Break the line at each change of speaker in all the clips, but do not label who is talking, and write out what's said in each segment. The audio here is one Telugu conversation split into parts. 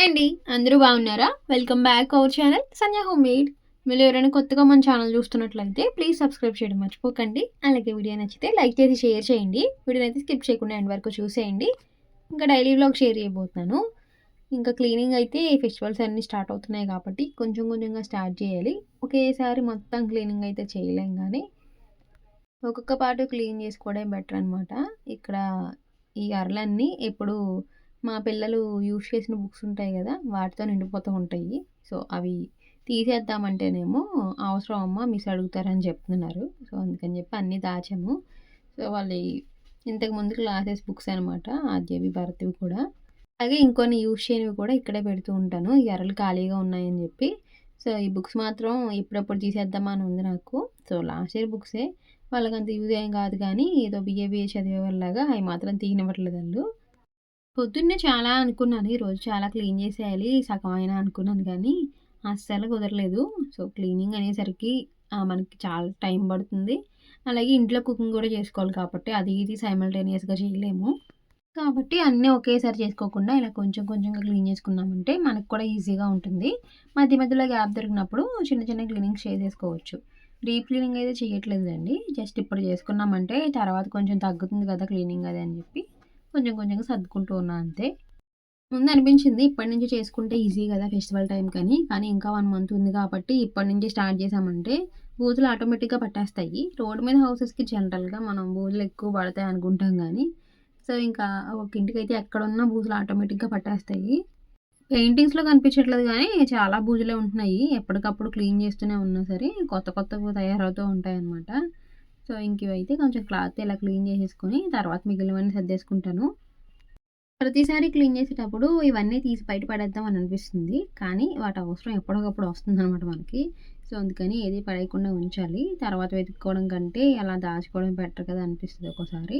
అండి అందరూ బాగున్నారా? Welcome back our channel Sanjay home made మీరు ఎవరైనా కొత్తగా మన ఛానల్ చూస్తున్నట్లయితే ప్లీజ్ సబ్స్క్రైబ్ చేయడం మర్చిపోకండి. అలాగే వీడియో నచ్చితే లైక్ చేసి షేర్ చేయండి. వీడియోని అయితే స్కిప్ చేయకుండా ఎండ్ వరకు చూసేయండి. ఇంకా డైలీ వ్లాగ్ షేర్ చేయబోతున్నాను. ఇంకా క్లీనింగ్ అయితే ఫెస్టివల్స్ అన్నీ స్టార్ట్ అవుతున్నాయి కాబట్టి కొంచెం కొంచెంగా స్టార్ట్ చేయాలి. ఒకేసారి మొత్తం క్లీనింగ్ అయితే చేయలేం కానీ ఒక్కొక్క పాటు క్లీన్ చేసుకోవడం బెటర్ అనమాట ఇక్కడ ఈ అరలన్నీ ఎప్పుడు మా పిల్లలు యూజ్ చేసిన బుక్స్ ఉంటాయి కదా వాటితో నిండిపోతూ ఉంటాయి. సో అవి తీసేద్దామంటేనేమో అవసరం అమ్మ మిస్ అడుగుతారని చెప్తున్నారు. సో అందుకని చెప్పి అన్నీ దాచాము. సో వాళ్ళు ఇంతకు ముందు క్లాసెస్ బుక్స్ అనమాట ఆద్యవి భరత్వి కూడా. అలాగే ఇంకొన్ని యూజ్ చేయనివి కూడా ఇక్కడే పెడుతూ ఉంటాను. ఎరలు ఎర్రలు ఖాళీగా ఉన్నాయని చెప్పి. సో ఈ బుక్స్ మాత్రం ఎప్పుడప్పుడు తీసేద్దామా అని ఉంది నాకు. సో లాస్ట్ ఇయర్ బుక్సే. వాళ్ళకి అంత యూజ్ ఏం కాదు కానీ ఏదో బిఏ బిఏ చదివే వాళ్ళలాగా అవి మాత్రం తీయనివ్వట్లేదు వాళ్ళు. పొద్దున్నే చాలా అనుకున్నాను. ఈరోజు చాలా క్లీన్ చేసేయాలి సగం అయినా అనుకున్నాను కానీ అస్సలు కుదరలేదు. సో క్లీనింగ్ అనేసరికి మనకి చాలా టైం పడుతుంది. అలాగే ఇంట్లో కుకింగ్ కూడా చేసుకోవాలి కాబట్టి అది ఇది సైమల్టేనియస్గా చేయలేము. కాబట్టి అన్నీ ఒకేసారి చేసుకోకుండా ఇలా కొంచెం కొంచెంగా క్లీన్ చేసుకున్నామంటే మనకు కూడా ఈజీగా ఉంటుంది. మధ్య మధ్యలో గ్యాప్ దొరికినప్పుడు చిన్న చిన్న క్లీనింగ్స్ చేసేసుకోవచ్చు. డీప్ క్లీనింగ్ అయితే చేయట్లేదు అండి జస్ట్ ఇప్పుడు చేసుకున్నామంటే తర్వాత కొంచెం తగ్గుతుంది కదా క్లీనింగ్ అది అని చెప్పి. కొంచెం కొంచెంగా సర్దుకుంటూ ఉన్నా అంతే. ముందు అనిపించింది ఇప్పటి నుంచి చేసుకుంటే ఈజీ కదా ఫెస్టివల్ టైం కానీ. కానీ ఇంకా వన్ మంత్ ఉంది కాబట్టి ఇప్పటి నుంచి స్టార్ట్ చేసామంటే బూజులు ఆటోమేటిక్గా పట్టేస్తాయి. రోడ్ మీద హౌసెస్కి జనరల్గా మనం బూజులు ఎక్కువ పడతాయి అనుకుంటాం కానీ సో ఇంకా ఒక ఇంటికి అయితే ఎక్కడున్నా బూజులు ఆటోమేటిక్గా పట్టేస్తాయి. పెయింటింగ్స్లో కనిపించట్లేదు కానీ చాలా బూజులే ఉంటున్నాయి. ఎప్పటికప్పుడు క్లీన్ చేస్తూనే ఉన్నా సరే కొత్త కొత్తగా తయారవుతూ ఉంటాయి అన్నమాట సో ఇంక కొంచెం క్లాత్ ఇలా క్లీన్ చేసేసుకొని తర్వాత మిగిలినవన్నీ సర్దేసుకుంటాను. ప్రతిసారి క్లీన్ చేసేటప్పుడు ఇవన్నీ తీసి బయట పడేద్దాం అని అనిపిస్తుంది. కానీ వాటి అవసరం ఎప్పటికప్పుడు వస్తుంది అనమాట మనకి. సో అందుకని ఏది పడేయకుండా ఉంచాలి. తర్వాత వెతుక్కోవడం కంటే అలా దాచుకోవడం బెటర్ కదా అనిపిస్తుంది ఒకసారి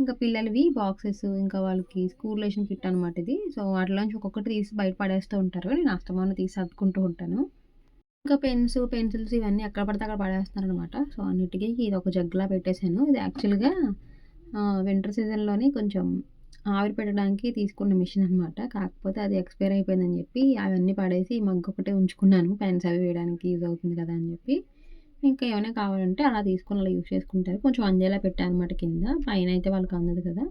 ఇంకా పిల్లలవి బాక్సెస్ ఇంకా వాళ్ళకి స్కూల్ లేషన్ కిట్ అనమాట ఇది. సో వాటిలోంచి ఒక్కొక్కటి తీసి బయట పడేస్తూ ఉంటారు. నేను అస్తమానం తీసి సర్దుకుంటూ ఉంటాను. ఇంకా పెన్స్ పెన్సిల్స్ ఇవన్నీ ఎక్కడ పడితే అక్కడ పడేస్తున్నారు అనమాట సో అన్నిటికీ ఇది ఒక జగ్లా పెట్టేశాను. ఇది యాక్చువల్గా వింటర్ సీజన్లోని కొంచెం ఆవిరి పెట్టడానికి తీసుకున్న మిషన్ అనమాట కాకపోతే అది ఎక్స్పైర్ అయిపోయిందని చెప్పి అవన్నీ పడేసి మగ్గు ఒకటే ఉంచుకున్నాను. పెన్స్ అవి వేయడానికి యూజ్ అవుతుంది కదా అని చెప్పి. ఇంకా ఏమైనా కావాలంటే అలా తీసుకుని అలా యూజ్ చేసుకుంటారు. కొంచెం అందేలా పెట్టాను అనమాట కింద. పైన అయితే వాళ్ళకి అందదు కదా.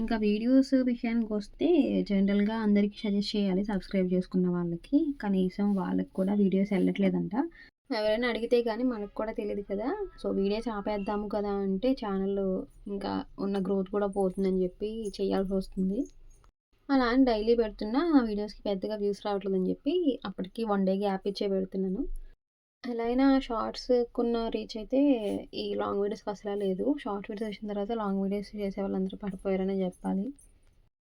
ఇంకా వీడియోస్ విషయానికి వస్తే జనరల్గా అందరికీ సజెస్ట్ చేయాలి సబ్స్క్రైబ్ చేసుకున్న వాళ్ళకి. కనీసం వాళ్ళకి కూడా వీడియోస్ వెళ్ళట్లేదంట. ఎవరైనా అడిగితే కానీ మనకు కూడా తెలియదు కదా. సో వీడియోస్ ఆపేద్దాము కదా అంటే ఛానల్ ఇంకా ఉన్న గ్రోత్ కూడా పోతుందని చెప్పి చేయాల్సి వస్తుంది. అలా అని డైలీ పెడుతున్నా వీడియోస్కి పెద్దగా వ్యూస్ రావట్లేదని చెప్పి అప్పటికి వన్ డే గ్యాప్ ఇచ్చే పెడుతున్నాను. ఎలా అయినా షార్ట్స్ కొన్న రీచ్ అయితే ఈ లాంగ్ వీడియోస్కి అసలు లేదు. షార్ట్ వీడియోస్ వచ్చిన తర్వాత లాంగ్ వీడియోస్ చేసే వాళ్ళందరూ పడిపోయారని చెప్పాలి.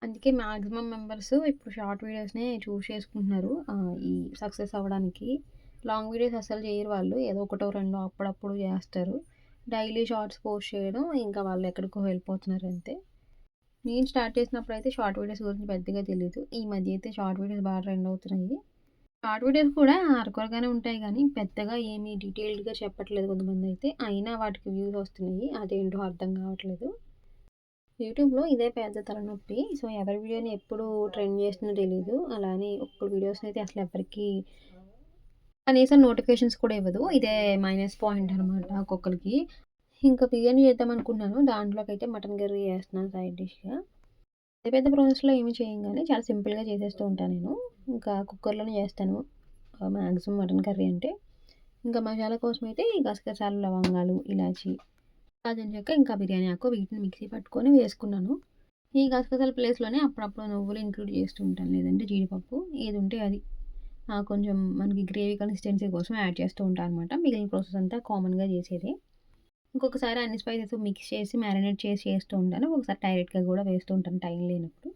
అందుకే మ్యాక్సిమం మెంబర్స్ ఇప్పుడు షార్ట్ వీడియోస్నే చూస్ చేసుకుంటున్నారు. ఈ సక్సెస్ అవ్వడానికి. లాంగ్ వీడియోస్ అసలు చేయరు వాళ్ళు. ఏదో ఒకటో రెండో అప్పుడప్పుడు చేస్తారు. డైలీ షార్ట్స్ పోస్ట్ చేయడం ఇంకా వాళ్ళు ఎక్కడికో వెళ్ళిపోతున్నారు అంతే. నేను స్టార్ట్ చేసినప్పుడు అయితే షార్ట్ వీడియోస్ గురించి పెద్దగా తెలియదు ఈ మధ్య అయితే షార్ట్ వీడియోస్ బాగా ట్రెండ్ అవుతున్నాయి. షార్ట్ వీడియోస్ కూడా అరకొరగానే ఉంటాయి కానీ పెద్దగా ఏమీ డీటెయిల్డ్గా చెప్పట్లేదు కొంతమంది అయితే. అయినా వాటికి వ్యూస్ వస్తున్నాయి. అదేంటో అర్థం కావట్లేదు. యూట్యూబ్లో ఇదే పెద్ద తలనొప్పి. సో ఎవరి వీడియోని ఎప్పుడు ట్రెండ్ చేస్తుందో తెలియదు అలానే ఒక్క వీడియోస్ని అయితే అసలు ఎవరికి కనీసం నోటిఫికేషన్స్ కూడా ఇవ్వదు. ఇదే మైనస్ పాయింట్ అనమాట ఒక్కొక్కరికి. ఇంకా బిర్యానీ చేద్దాం అనుకున్నాను దాంట్లోకి అయితే మటన్ కర్రీ చేస్తున్నాను సైడ్ డిష్గా. పెద్ద పెద్ద ప్రాసెస్లో ఏమి చేయంగానే చాలా సింపుల్గా చేసేస్తూ ఉంటాను నేను. ఇంకా కుక్కర్లోనే చేస్తాను. మ్యాక్సిమం మటన్ కర్రీ అంటే. ఇంకా మసాలా కోసం అయితే గసగసాలు లవంగాలు ఇలాచి అదని చెక్క ఇంకా బిర్యానీ ఆకు వీటిని మిక్సీ పట్టుకొని వేసుకున్నాను. ఈ గసగసాల ప్లేస్లోనే అప్పుడప్పుడు నువ్వులు ఇంక్లూడ్ చేస్తూ ఉంటాను. లేదంటే జీడిపప్పు ఏది ఉంటే అది. కొంచెం మనకి గ్రేవీ కన్సిస్టెన్సీ కోసం యాడ్ చేస్తూ ఉంటాను అనమాట మిగిలిన ప్రాసెస్ అంతా కామన్గా చేసేది. ఇంకొకసారి అన్ని స్పైసెస్ మిక్స్ చేసి మ్యారినేట్ చేసి చేస్తూ ఉంటాను. ఒకసారి డైరెక్ట్గా కూడా వేస్తూ ఉంటాను టైం లేనప్పుడు.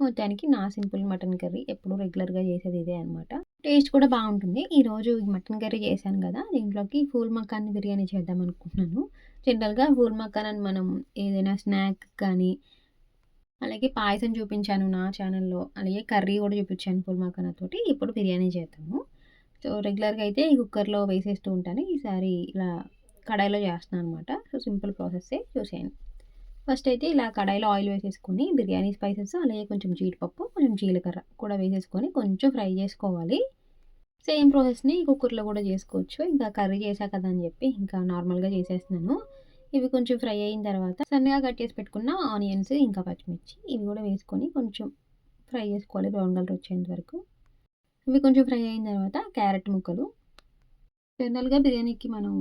మొత్తానికి నా సింపుల్ మటన్ కర్రీ ఎప్పుడు రెగ్యులర్గా చేసేది ఇదే అనమాట టేస్ట్ కూడా బాగుంటుంది. ఈరోజు మటన్ కర్రీ చేశాను కదా దీంట్లోకి ఫూల్ మకాన్ బిర్యానీ చేద్దాం అనుకుంటున్నాను. జనరల్గా ఫూల్ మకాన్ అని మనం ఏదైనా స్నాక్ కానీ అలాగే పాయసం చూపించాను నా ఛానల్లో అలాగే కర్రీ కూడా చూపించాను ఫూల్ మకానా తోటి ఇప్పుడు బిర్యానీ చేద్దాము. సో రెగ్యులర్గా అయితే కుక్కర్లో వేసేస్తూ ఉంటాను. ఈసారి ఇలా కడాయిలో చేస్తున్నాను అనమాట సో సింపుల్ ప్రాసెస్సే. చూసేయండి. ఫస్ట్ అయితే ఇలా కడాయిలో ఆయిల్ వేసేసుకొని బిర్యానీ స్పైసెస్ అలాగే కొంచెం జీడిపప్పు కొంచెం జీలకర్ర కూడా వేసేసుకొని కొంచెం ఫ్రై చేసుకోవాలి. సేమ్ ప్రాసెస్ని కుక్కర్లో కూడా చేసుకోవచ్చు. ఇంకా కర్రీ చేశా కదా అని చెప్పి ఇంకా నార్మల్గా చేసేస్తున్నాను. ఇవి కొంచెం ఫ్రై అయిన తర్వాత సన్నగా కట్ చేసి పెట్టుకున్న ఆనియన్స్ ఇంకా పచ్చిమిర్చి ఇవి కూడా వేసుకొని కొంచెం ఫ్రై చేసుకోవాలి. బ్రౌన్ కలర్ వచ్చేంత వరకు. ఇవి కొంచెం ఫ్రై అయిన తర్వాత క్యారెట్ ముక్కలు జనరల్గా బిర్యానీకి మనం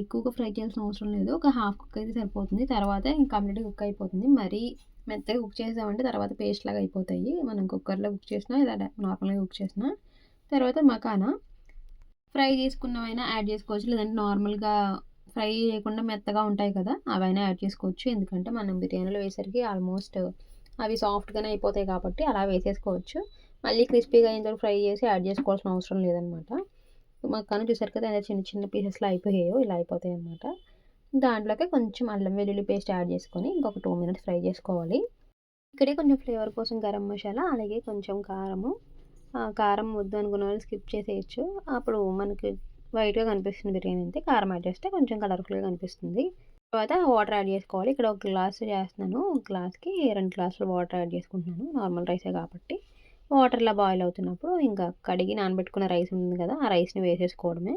ఎక్కువగా ఫ్రై చేయాల్సిన అవసరం లేదు. ఒక హాఫ్ కుక్ అయితే సరిపోతుంది. తర్వాత ఇంకా కంప్లీట్గా కుక్ అయిపోతుంది. మరీ మెత్తగా కుక్ చేసామంటే తర్వాత పేస్ట్ లాగా అయిపోతాయి. మనం కుక్కర్లో కుక్ చేసినా ఇలా నార్మల్గా కుక్ చేసినా. తర్వాత మకానా. ఫ్రై చేసుకున్నవైనా యాడ్ చేసుకోవచ్చు. లేదంటే నార్మల్గా ఫ్రై చేయకుండా మెత్తగా ఉంటాయి కదా అవైనా యాడ్ చేసుకోవచ్చు. ఎందుకంటే మనం బిర్యానీలో వేసరికి ఆల్మోస్ట్ అవి సాఫ్ట్గానే అయిపోతాయి కాబట్టి అలా వేసేసుకోవచ్చు. మళ్ళీ క్రిస్పీగా అయిన ఫ్రై చేసి యాడ్ చేసుకోవాల్సిన అవసరం లేదనమాట. మాకు కానీ చూసారు కదా చిన్న చిన్న పీసెస్లో అయిపోయాయో ఇలా అయిపోతాయి అనమాట దాంట్లోకి కొంచెం అల్లం వెల్లుల్లి పేస్ట్ యాడ్ చేసుకొని ఇంకొక టూ మినిట్స్ ఫ్రై చేసుకోవాలి. ఇక్కడే కొంచెం ఫ్లేవర్ కోసం గరం మసాలా అలాగే కొంచెం కారము. కారం వద్దు అనుకున్న వాళ్ళు స్కిప్ చేసేయచ్చు. అప్పుడు మనకి వైట్గా కనిపిస్తుంది బిర్యానీ అంతే కారం యాడ్ చేస్తే కొంచెం కలర్ఫుల్గా కనిపిస్తుంది. తర్వాత వాటర్ యాడ్ చేసుకోవాలి. ఇక్కడ ఒక గ్లాస్ చేస్తున్నాను. గ్లాస్కి రెండు గ్లాసులు వాటర్ యాడ్ చేసుకుంటున్నాను. నార్మల్ రైసే కాబట్టి. వాటర్లో బాయిల్ అవుతున్నప్పుడు ఇంకా కడిగి నానబెట్టుకున్న రైస్ ఉంది కదా ఆ రైస్ని వేసేసుకోవడమే.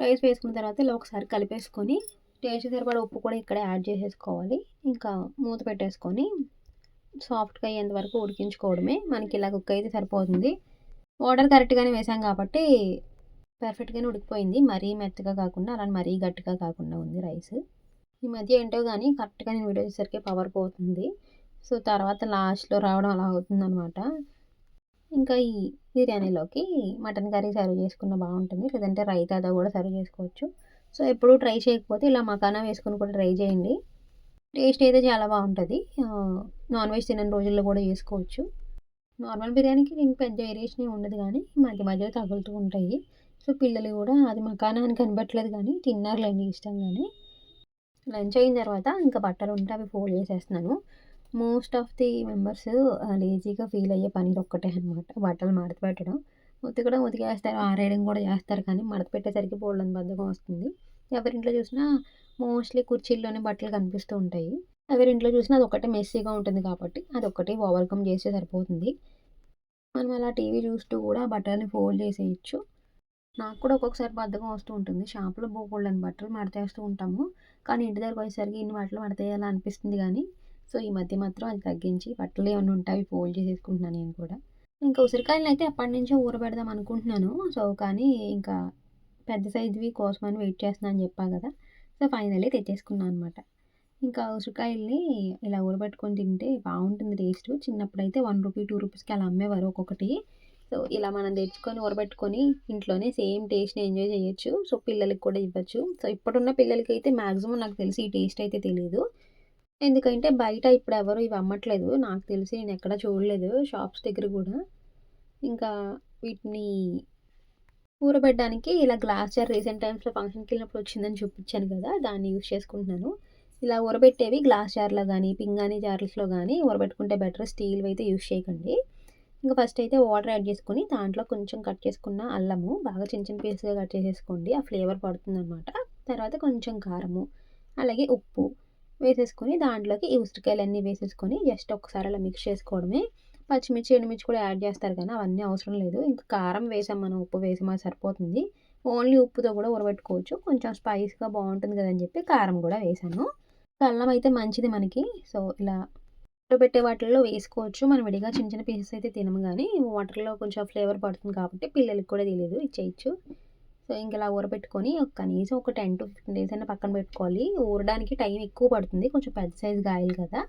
రైస్ వేసుకున్న తర్వాత ఇలా ఒకసారి కలిపేసుకొని టేస్ట్ సరిపడా ఉప్పు కూడా ఇక్కడ యాడ్ చేసేసుకోవాలి. ఇంకా మూత పెట్టేసుకొని సాఫ్ట్గా అయ్యేంత వరకు ఉడికించుకోవడమే. మనకి ఇలా కుక్ అయితే సరిపోతుంది. వాటర్ కరెక్ట్గానే వేసాం కాబట్టి పర్ఫెక్ట్గానే ఉడికిపోయింది. మరీ మెత్తగా కాకుండా అలా మరీ గట్టిగా కాకుండా ఉంది రైస్. ఈ మధ్య ఏంటో కానీ కరెక్ట్గా నేను వీడియో చేసరికి పవర్ పోతుంది. సో తర్వాత లాస్ట్లో రావడం అలా అవుతుందన్నమాట. ఇంకా ఈ బిర్యానీలోకి మటన్ కర్రీ సర్వ్ చేసుకున్న బాగుంటుంది. లేదంటే రైతాతో కూడా సర్వ్ చేసుకోవచ్చు. సో ఎప్పుడు ట్రై చేయకపోతే ఇలా మకానా వేసుకొని కూడా ట్రై చేయండి. టేస్ట్ అయితే చాలా బాగుంటుంది. నాన్ వెజ్ తినని రోజుల్లో కూడా చేసుకోవచ్చు. నార్మల్ బిర్యానీకి నేను పెద్ద వేరియేషన్ ఉండదు కానీ మధ్య మధ్యలో తగులుతూ ఉంటాయి. సో పిల్లలు కూడా అది మకానా అని కనబట్టలేదు కానీ తిన్నారులేండి ఇష్టంగానే. లంచ్ అయిన తర్వాత ఇంకా బట్టలు ఉంటే అవి ఫోల్డ్ చేసేస్తున్నాను. మోస్ట్ ఆఫ్ ది మెంబర్స్ లేజీగా ఫీల్ అయ్యే పని ఒక్కటే అనమాట బట్టలు మడత పెట్టడం. ఉతకడం ఉతికేస్తారు ఆరేయడం కూడా చేస్తారు కానీ మడత పెట్టేసరికి బోల్డని బద్ధకం వస్తుంది. ఎవరింట్లో చూసినా మోస్ట్లీ కుర్చీల్లోనే బట్టలు కనిపిస్తూ ఉంటాయి. ఎవరింట్లో చూసినా అది ఒకటే మెస్సీగా ఉంటుంది కాబట్టి అది ఒకటి ఓవర్కమ్ చేస్తే సరిపోతుంది. మనం అలా టీవీ చూస్తూ కూడా బట్టలని ఫోల్డ్ చేసేయచ్చు. నాకు కూడా ఒక్కొక్కసారి బద్ధకం వస్తూ ఉంటుంది. షాప్లో పోకూడని బట్టలు మడతేస్తూ ఉంటాము. కానీ ఇంటి దగ్గరకు వచ్చేసరికి ఇన్ని బట్టలు మడతేయాలని అనిపిస్తుంది కానీ సో ఈ మధ్య మాత్రం అది తగ్గించి బట్టలు ఏమైనా ఉంటాయి ఫోల్డ్ చేసేసుకుంటున్నాను నేను కూడా. ఇంకా ఉసిరికాయలను అయితే అప్పటి నుంచే ఊరబెడదాం అనుకుంటున్నాను. సో కానీ ఇంకా పెద్ద సైజువి కోసమని వెయిట్ చేస్తున్నాను అని చెప్పా కదా. సో ఫైనల్లీ తెచ్చేసుకున్నాను అనమాట ఇంకా ఉసిరికాయల్ని ఇలా ఊరబెట్టుకొని తింటే బాగుంటుంది టేస్ట్. చిన్నప్పుడు అయితే వన్ రూపీ టూ రూపీస్కి అలా అమ్మేవారు ఒక్కొక్కటి. సో ఇలా మనం తెచ్చుకొని ఊరబెట్టుకొని ఇంట్లోనే సేమ్ టేస్ట్ని ఎంజాయ్ చేయొచ్చు. సో పిల్లలకి కూడా ఇవ్వచ్చు. సో ఇప్పుడున్న పిల్లలకి అయితే మ్యాక్సిమం నాకు తెలిసి ఈ టేస్ట్ అయితే తెలియదు ఎందుకంటే బయట ఇప్పుడు ఎవరు ఇవి అమ్మట్లేదు. నాకు తెలిసి నేను ఎక్కడ చూడలేదు. షాప్స్ దగ్గర కూడా. ఇంకా వీటిని ఊరబెట్టడానికి ఇలా గ్లాస్ జార్ రీసెంట్ టైమ్స్లో ఫంక్షన్కి వెళ్ళినప్పుడు వచ్చిందని చూపించాను కదా దాన్ని యూస్ చేసుకుంటున్నాను. ఇలా ఊరబెట్టేవి గ్లాస్ జార్లో కానీ పింగాణి జార్స్లో కానీ ఊరబెట్టుకుంటే బెటర్. స్టీల్ అయితే యూస్ చేయకండి. ఇంకా ఫస్ట్ అయితే వాటర్ యాడ్ చేసుకుని దాంట్లో కొంచెం కట్ చేసుకున్న అల్లము బాగా చిన్న చిన్న పీసెస్గా కట్ చేసేసుకోండి. ఆ ఫ్లేవర్ పడుతుందన్నమాట. తర్వాత కొంచెం కారము అలాగే ఉప్పు. వేసేసుకొని దాంట్లోకి ఈ ఉసిరికాయలన్నీ వేసేసుకొని జస్ట్ ఒకసారి అలా మిక్స్ చేసుకోవడమే. పచ్చిమిర్చి ఎండుమిర్చి కూడా యాడ్ చేస్తారు కానీ అవన్నీ అవసరం లేదు. ఇంకా కారం వేసాం మనం ఉప్పు వేసామా సరిపోతుంది. ఓన్లీ ఉప్పుతో కూడా ఉరబెట్టుకోవచ్చు కొంచెం స్పైస్గా బాగుంటుంది కదని చెప్పి కారం కూడా వేసాను. అల్లం అయితే మంచిది మనకి. సో ఇలా పెట్టే వాటిల్లో వేసుకోవచ్చు. మనం విడిగా చిన్న చిన్న పీసెస్ అయితే తినము కానీ వాటర్లో కొంచెం ఫ్లేవర్ పడుతుంది కాబట్టి పిల్లలకి కూడా తెలియదు ఇచ్చేయచ్చు సో ఇంక ఇలా ఊరబెట్టుకొని ఒక కనీసం ఒక టెన్ టు ఫిఫ్టీన్ డేస్ అయినా పక్కన పెట్టుకోవాలి. ఊరడానికి టైం ఎక్కువ పడుతుంది. కొంచెం పెద్ద సైజు గాయలు కదా.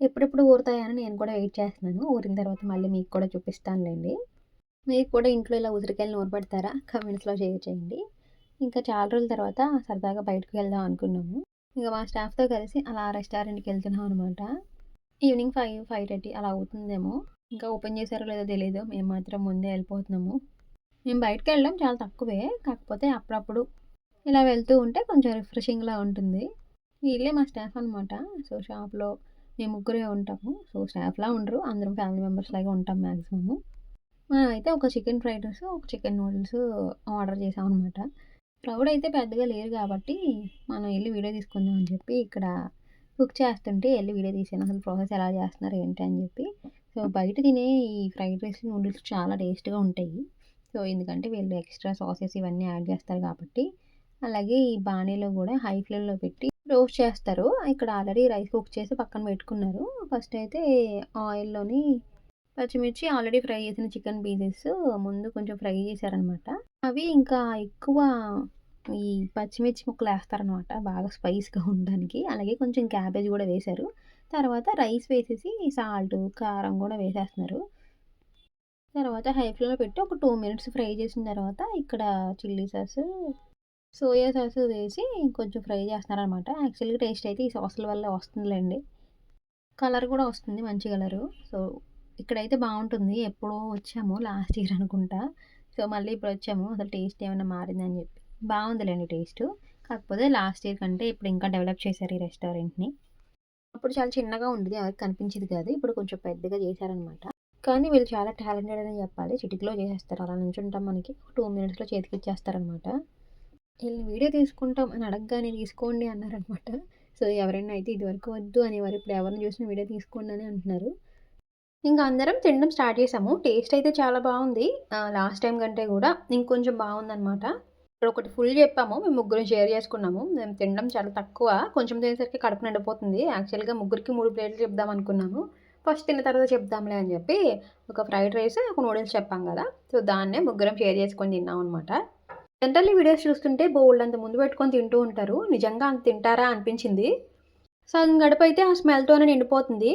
ఎప్పుడెప్పుడు ఊరుతాయని నేను కూడా వెయిట్ చేస్తున్నాను. ఊరిన తర్వాత మళ్ళీ మీకు కూడా చూపిస్తానులేండి. మీకు కూడా ఇంట్లో ఇలా ఉసిరికాయలు ఊరబెడతారా కమెంట్స్లో షేర్ చేయండి ఇంకా చాలా రోజుల తర్వాత సరదాగా బయటకు వెళ్దాం అనుకున్నాము. ఇంకా మా స్టాఫ్తో కలిసి అలా రెస్టారెంట్కి వెళ్తున్నాం అనమాట ఈవినింగ్ ఫైవ్ ఫైవ్ థర్టీ అలా అవుతుందేమో. ఇంకా ఓపెన్ చేశారో లేదో తెలియదు మేము మాత్రం ముందే వెళ్ళిపోతున్నాము. మేము బయటకు వెళ్ళడం చాలా తక్కువే కాకపోతే అప్పుడప్పుడు ఇలా వెళ్తూ ఉంటే కొంచెం రిఫ్రెషింగ్లా ఉంటుంది. వీళ్ళే మా స్టాఫ్ అనమాట సో షాప్లో మేము ముగ్గురే ఉంటాము. సో స్టాఫ్లా ఉండరు. అందరం ఫ్యామిలీ మెంబర్స్ లాగే ఉంటాం మ్యాక్సిమము అయితే ఒక చికెన్ ఫ్రైడ్ రైస్ ఒక చికెన్ నూడిల్స్ ఆర్డర్ చేసాం అనమాట క్రౌడ్ అయితే పెద్దగా లేరు కాబట్టి మనం వెళ్ళి వీడియో తీసుకుందాం అని చెప్పి ఇక్కడ కుక్ చేస్తుంటే వెళ్ళి వీడియో తీసాను. అసలు ప్రాసెస్ ఎలా చేస్తున్నారు ఏంటి అని చెప్పి. సో బయట తినే ఈ ఫ్రైడ్ రైస్ నూడిల్స్ చాలా టేస్ట్గా ఉంటాయి. సో ఎందుకంటే వీళ్ళు ఎక్స్ట్రా సాసెస్ ఇవన్నీ యాడ్ చేస్తారు కాబట్టి. అలాగే ఈ బాణీలో కూడా హై ఫ్లేమ్లో పెట్టి రోస్ట్ చేస్తారు. ఇక్కడ ఆల్రెడీ రైస్ కుక్ చేసి పక్కన పెట్టుకున్నారు. ఫస్ట్ అయితే ఆయిల్లోని పచ్చిమిర్చి ఆల్రెడీ ఫ్రై చేసిన చికెన్ పీసెస్ ముందు కొంచెం ఫ్రై చేశారనమాట. అవి ఇంకా ఎక్కువ ఈ పచ్చిమిర్చి ముక్కలు వేస్తారనమాట బాగా స్పైస్గా ఉండడానికి. అలాగే కొంచెం క్యాబేజ్ కూడా వేశారు. తర్వాత రైస్ వేసేసి సాల్ట్ కారం కూడా వేసేస్తున్నారు. తర్వాత హై ఫ్లేమ్లో పెట్టి ఒక టూ మినిట్స్ ఫ్రై చేసిన తర్వాత ఇక్కడ చిల్లీ సాస్ సోయా సాస్ వేసి కొంచెం ఫ్రై చేస్తున్నారనమాట యాక్చువల్గా టేస్ట్ అయితే ఈ సాసుల వల్ల వస్తుందిలేండి. కలర్ కూడా వస్తుంది మంచి కలరు. సో ఇక్కడైతే బాగుంటుంది. ఎప్పుడో వచ్చాము లాస్ట్ ఇయర్ అనుకుంటా. సో మళ్ళీ ఇప్పుడు వచ్చాము. అసలు టేస్ట్ ఏమైనా మారిందని చెప్పి. బాగుందిలేండి టేస్ట్. కాకపోతే లాస్ట్ ఇయర్ కంటే ఇప్పుడు ఇంకా డెవలప్ చేశారు ఈ రెస్టారెంట్ని. అప్పుడు చాలా చిన్నగా ఉండేది ఎవరికి కనిపించేది కాదు. ఇప్పుడు కొంచెం పెద్దగా చేశారనమాట కానీ వీళ్ళు చాలా టాలెంటెడ్ అని చెప్పాలి. చిటికలో చేసేస్తారు. అలా నుంచుంటాం మనకి. టూ మినిట్స్లో చేతికి ఇచ్చేస్తారనమాట. వీళ్ళని వీడియో తీసుకుంటాం అని అడగగానే తీసుకోండి అన్నారనమాట. సో ఎవరైనా అయితే ఇదివరకు వద్దు అనేవారు ఇప్పుడు ఎవరిని చూసిన వీడియో తీసుకోండి అని అంటున్నారు. ఇంకా అందరం తినడం స్టార్ట్ చేసాము. టేస్ట్ అయితే చాలా బాగుంది. లాస్ట్ టైం కంటే కూడా ఇంకొంచెం బాగుందనమాట. ఇప్పుడు ఒకటి ఫుల్ చెప్పాము. మేము ముగ్గురు షేర్ చేసుకున్నాము. మేము తినడం చాలా తక్కువ. కొంచెం తినేసరికి కడుపు నిండిపోతుంది. యాక్చువల్గా ముగ్గురికి మూడు ప్లేట్లు చెప్దాం అనుకున్నాము. ఫస్ట్ తిన్న తర్వాత చెప్దాంలే అని చెప్పి ఒక ఫ్రైడ్ రైస్ ఒక నూడిల్స్ చెప్పాం కదా. సో దాన్నే ముగ్గురం షేర్ చేసుకొని తిన్నాం అనమాట జనరల్లీ వీడియోస్ చూస్తుంటే బోల్డ్ అంత ముందు పెట్టుకొని తింటూ ఉంటారు. నిజంగా అంత తింటారా అనిపించింది. సగం గడప అయితే ఆ స్మెల్తోనే నిండిపోతుంది.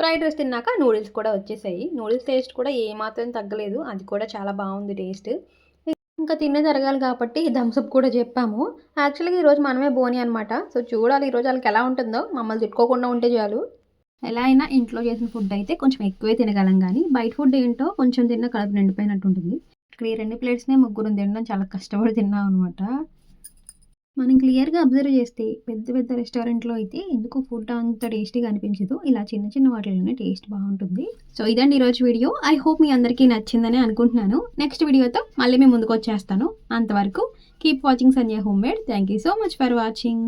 ఫ్రైడ్ రైస్ తిన్నాక నూడిల్స్ కూడా వచ్చేసాయి. నూడిల్స్ టేస్ట్ కూడా ఏమాత్రం తగ్గలేదు. అది కూడా చాలా బాగుంది టేస్ట్. ఇంకా తినే జరగాలి కాబట్టి థమ్స్అప్ కూడా చెప్పాము. యాక్చువల్గా ఈరోజు మనమే బోని అనమాట సో చూడాలి ఈరోజు వాళ్ళకి ఎలా ఉంటుందో. మమ్మల్ని తిట్టుకోకుండా ఉంటే చాలు. ఎలా అయినా ఇంట్లో చేసిన ఫుడ్ అయితే కొంచెం ఎక్కువే తినగలం కానీ బయట ఫుడ్ ఏంటో కొంచెం తిన్న కడుపు నిండిపోయినట్టు ఉంటుంది ఇక్కడ ఈ రెండు ప్లేట్స్నే ముగ్గురు తినడం చాలా కష్టపడి తిన్నాం అనమాట మనం క్లియర్గా అబ్జర్వ్ చేస్తే పెద్ద పెద్ద రెస్టారెంట్లో అయితే ఎందుకో ఫుడ్ అంత టేస్టీగా అనిపించదు. ఇలా చిన్న చిన్న వాటిలోనే టేస్ట్ బాగుంటుంది. సో ఇదండి ఈరోజు వీడియో ఐ హోప్ మీ అందరికీ నచ్చిందని అనుకుంటున్నాను. నెక్స్ట్ వీడియోతో మళ్ళీ మేము ముందుకు వచ్చేస్తాను అంతవరకు keep watching Sanjay home made thank you so much for watching